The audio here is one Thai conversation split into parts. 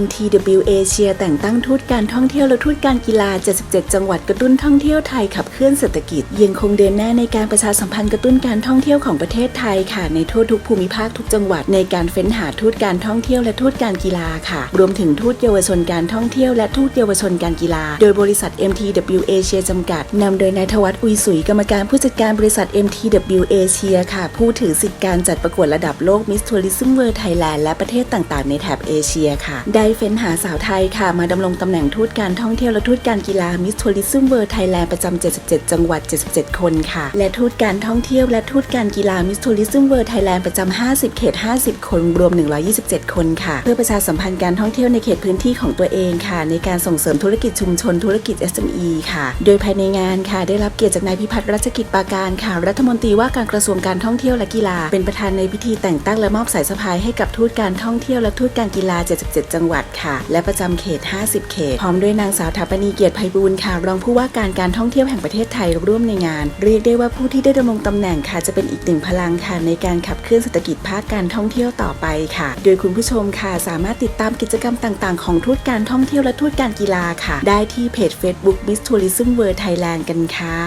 MTW Asia แต่งตั้งทูตการท่องเที่ยวและทูตการกีฬา 77 จังหวัดกระตุ้นท่องเที่ยวไทยขับเคลื่อนเศรษฐกิจยังคงเดินหน้าในการประชาสัมพันธ์กระตุ้นการท่องเที่ยวของประเทศไทยค่ะ ในทั่วทุกภูมิภาคทุกจังหวัดในการเฟ้นหาทูตการท่องเที่ยวและทูตการกีฬาค่ะ รวมถึงทูตเยาวชนการท่องเที่ยวและทูตเยาวชนการกีฬา โดยบริษัท MTW Asia จำกัดนำโดยนายทวัฒน์อุยสุยกรรมการผู้จัดการบริษัท MTW Asia ค่ะ ผู้ถือสิทธิการจัดประกวดระดับโลก Miss Tourism World Thailand และประเทศต่างๆ ในแถบเอเชียค่ะได้เฟ้นหาสาวไทยค่ะ มาดำรงตำแหน่งทูตการท่องเที่ยวและทูตการกีฬา Miss Tourism World Thailand ประจำ 77 จังหวัด 77 คนค่ะ และทูตการท่องเที่ยวและทูตการกีฬา Miss Tourism World Thailand ประจำ 50 เขต 50 คนรวม 127 คนค่ะ เพื่อประชาสัมพันธ์การท่องเที่ยวในเขตพื้นที่ของตัวเองค่ะ ในการส่งเสริมธุรกิจชุมชนธุรกิจ SME ค่ะ โดยภายในงานค่ะ ได้รับเกียรติจากนายพิพัฒน์รัชกิจปาการค่ะ รัฐมนตรีว่าการกระทรวงการท่องเที่ยวและกีฬา เป็นประธานในพิธีแต่งตั้งและมอบสายสะพายให้กับทูตการท่องเที่ยวและทูตการกีฬา 77 จังหวัดค่ะ และประจำเขต 50 เขต พร้อมด้วยนางสาวถาปณีเกียรติไพบูลค่ะ รองผู้ว่าการการท่องเที่ยวแห่งประเทศไทยร่วมในงาน เรียกได้ว่าผู้ที่ได้ดำรงตำแหน่งค่ะจะเป็นอีกหนึ่งพลังค่ะในการขับเคลื่อนเศรษฐกิจภาคการท่องเที่ยวต่อไปค่ะ โดยคุณผู้ชมค่ะสามารถติดตามกิจกรรมต่าง ๆ ของทูตการท่องเที่ยวและทูตการกีฬาค่ะ ได้ที่เพจ Facebook Miss Tourism World Thailand กันค่ะ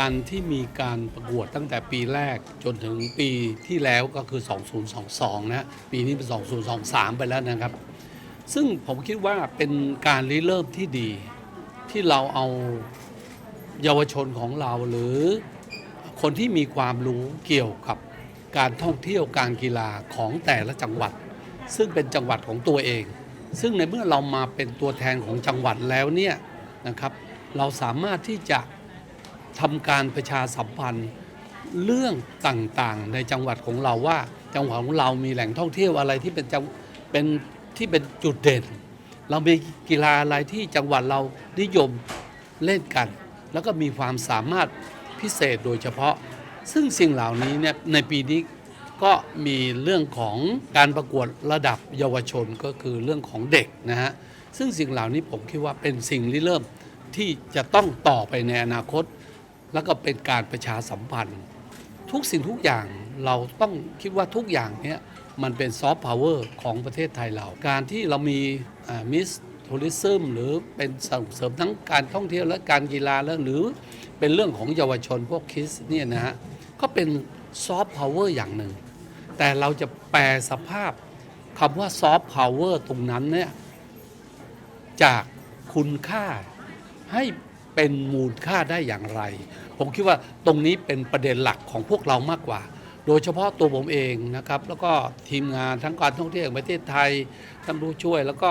การที่มีการประกวดตั้งแต่ปีแรกจนถึงปีที่แล้วก็คือ 2022 นะ ปีนี้เป็น 2023 ไปแล้วนะครับ ซึ่งผมคิดว่าเป็นการริเริ่มที่ดี ที่เราเอาเยาวชนของเราหรือคนที่มีความรู้เกี่ยวกับการท่องเที่ยวการกีฬาของแต่ละจังหวัด ซึ่งเป็นจังหวัดของตัวเอง ซึ่งในเมื่อเรามาเป็นตัวแทนของจังหวัดแล้วเนี่ยนะครับเราสามารถที่จะทำการประชาสัมพันธ์เรื่องต่างๆ ในจังหวัดของเราว่าจังหวัดของเรามีแหล่งท่องเที่ยวอะไรที่เป็นจังเป็น ที่เป็นจุดเด่น เรามีกีฬาอะไรที่จังหวัดเรานิยมเล่นกัน แล้วก็มีความสามารถพิเศษโดยเฉพาะ ซึ่งสิ่งเหล่านี้เนี่ยในปีนี้ก็มีเรื่องของการประกวดระดับเยาวชนก็คือเรื่องของเด็กนะฮะซึ่งสิ่งเหล่านี้ผมคิดว่าเป็นสิ่งที่เริ่มที่จะต้องต่อไปในอนาคต แล้วก็เป็นการประชาสัมพันธ์ ทุกสิ่งทุกอย่างเราต้องคิดว่าทุกอย่างเนี้ย มันเป็นซอฟต์พาวเวอร์ของประเทศไทยเรา การที่เรามีมิสทัวริซึมหรือเป็นส่งเสริมทั้งการท่องเที่ยวและการกีฬาแล้วหรือเป็นเรื่องของเยาวชนพวกคิสเนี่ยนะฮะ ก็เป็นซอฟต์พาวเวอร์อย่างหนึ่ง แต่เราจะแปลสภาพคำว่าซอฟต์พาวเวอร์ตรงนั้นเนี่ยจากคุณค่าให้เป็นมูลค่าได้อย่างไร ผมคิดว่าตรงนี้เป็นประเด็นหลักของพวกเรามากกว่า โดยเฉพาะตัวผมเองนะครับแล้วก็ทีมงานทั้งการท่องเที่ยวแห่งประเทศไทยท่านผู้ช่วย แล้วก็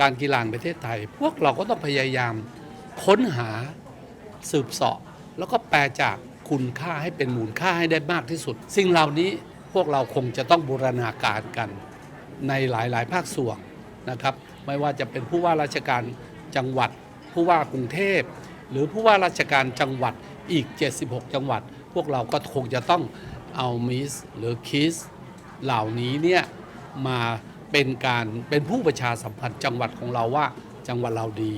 การกีฬาแห่งประเทศไทย พวกเราก็ต้องพยายามค้นหาสืบเสาะแล้วก็แปลจากคุณค่าให้เป็นมูลค่าให้ได้มากที่สุด สิ่งเหล่านี้พวกเราคงจะต้องบูรณาการกันในหลาย ๆ ภาคส่วนนะครับ ไม่ว่าจะเป็นผู้ว่าราชการจังหวัด ผู้ว่ากรุงเทพ หรือผู้ว่าราชการจังหวัดอีก 76 จังหวัด พวกเราก็คงจะต้อง เอามิสหรือคิสเหล่านี้เนี่ยมาเป็นการเป็นผู้ประชาสัมพันธ์จังหวัดของเราว่าจังหวัดเราดี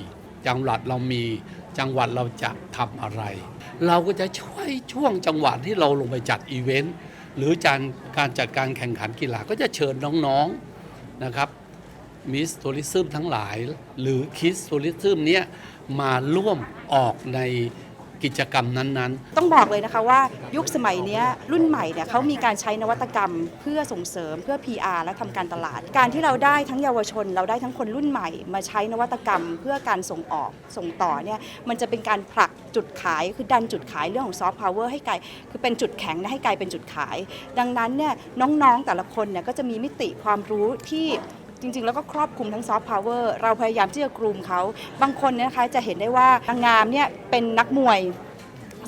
จังหวัดเรามีจังหวัดเราจะทำอะไร เราก็จะช่วยช่วงจังหวัดที่เราลงไปจัดอีเวนต์หรือการการจัดการแข่งขันกีฬาก็จะเชิญน้องๆนะครับมิสทัวริซึมทั้งหลาย หรือคิสทัวริซึมเนี้ยมาร่วมออกใน กิจกรรมนั้นต้องบอกเลยนะคะว่ายุคสมัยนี้รุ่นใหม่เนี่ยเขามีการใช้นวัตกรรม เพื่อส่งเสริมเพื่อ PR และทำการตลาด การที่เราได้ทั้งเยาวชน เราได้ทั้งคนรุ่นใหม่ มาใช้นวัตกรรม เพื่อการส่งออกส่งต่อเนี่ยมันจะเป็นการผลักจุดขายคือดันจุดขายเรื่องของซอฟต์พาวเวอร์ให้กลายคือเป็นจุดแข็งนะให้กลายเป็นจุดขาย ดังนั้นเนี่ยน้องๆแต่ละคนเนี่ยก็จะมีมิติความรู้ที่ จริง ๆ แล้วก็ครอบคลุมทั้งซอฟต์พาวเวอร์เราพยายามที่จะกลุ่มเขา บางคนเนยนะคะจะเห็นได้ว่านางงามเนี่ยเป็นนักมวย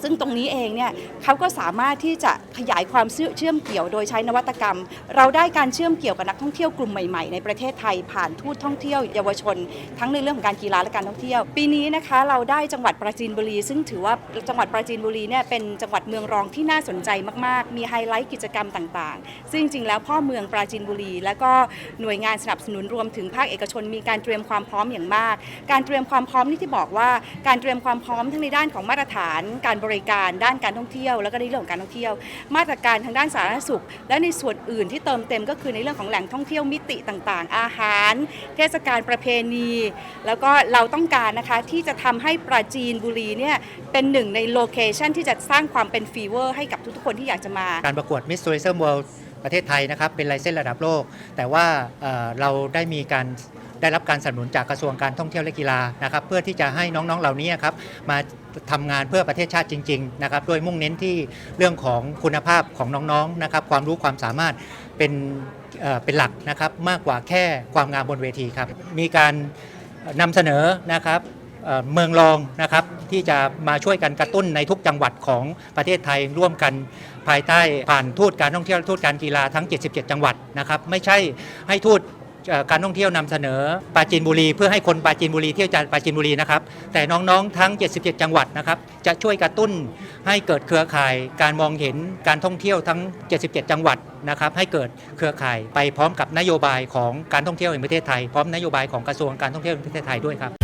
ซึ่งตรงนี้เองเนี่ยเขาก็สามารถที่จะขยายความเชื่อมเกี่ยวโดยใช้นวัตกรรม เราได้การเชื่อมเกี่ยวกับนักท่องเที่ยวกลุ่มใหม่ๆ ในประเทศไทยผ่านทูตท่องเที่ยวเยาวชน ทั้งในเรื่องของการกีฬาและการท่องเที่ยว ปีนี้นะคะเราได้จังหวัดปราจีนบุรี ซึ่งถือว่าจังหวัดปราจีนบุรีเนี่ยเป็นจังหวัดเมืองรองที่น่าสนใจมากๆ มีไฮไลท์กิจกรรมต่างๆ ซึ่งจริงๆแล้วพ่อเมืองปราจีนบุรี และก็หน่วยงานสนับสนุนรวมถึงภาคเอกชน มีการเตรียมความพร้อมอย่างมาก การเตรียมความพร้อมนี่ที่บอกว่าการเตรียมความพร้อมทั้งในด้านของมาตรฐานการบริการด้านการท่องเที่ยว แล้วก็ในเรื่องของการท่องเที่ยว มาตรการทางด้านสาธารณสุข และในส่วนอื่นที่เติมเต็มก็คือในเรื่องของแหล่งท่องเที่ยวมิติต่างๆ อาหาร เทศกาลประเพณี แล้วก็เราต้องการนะคะที่จะทำให้ปราจีนบุรีเนี่ยเป็นหนึ่งในโลเคชันที่จะสร้างความเป็นฟีเวอร์ให้กับทุกๆคนที่อยากจะมา การประกวด Miss Tourism World ประเทศไทยนะครับเป็นไลเซนส์ระดับโลก แต่ว่าเเราได้มีการ ได้รับการสนับสนุนจากกระทรวงการท่องเที่ยวและกีฬานะครับเพื่อที่จะให้น้องๆเหล่านี้ครับมาทำงานเพื่อประเทศชาติจริงๆนะครับโดยมุ่งเน้นที่เรื่องของคุณภาพของน้องๆนะครับความรู้ความสามารถเป็นเเป็นหลักนะครับมากกว่าแค่ความงามบนเวทีครับมีการนำเสนอนะครับเมืองรองนะครับที่จะมาช่วยกันกระตุ้นในทุกจังหวัดของประเทศไทยร่วมกันภายใต้ผ่านทูตการท่องเที่ยวทูตการกีฬาทั้ง 77 จังหวัดนะครับไม่ใช่ให้ทูต การท่องเที่ยวนำเสนอปราจีนบุรี เพื่อให้คนปราจีนบุรีเที่ยวจากปราจีนบุรีนะครับแต่น้องๆทั้ง 77 จังหวัดนะครับจะช่วยกระตุ้นให้เกิดเครือข่าย การมองเห็นการท่องเที่ยวทั้ง 77 จังหวัดนะครับให้เกิดเครือข่ายไปพร้อมกับนโยบายของการท่องเที่ยวแห่งประเทศไทย พร้อมนโยบายของกระทรวงการท่องเที่ยวแห่งประเทศไทยด้วยครับ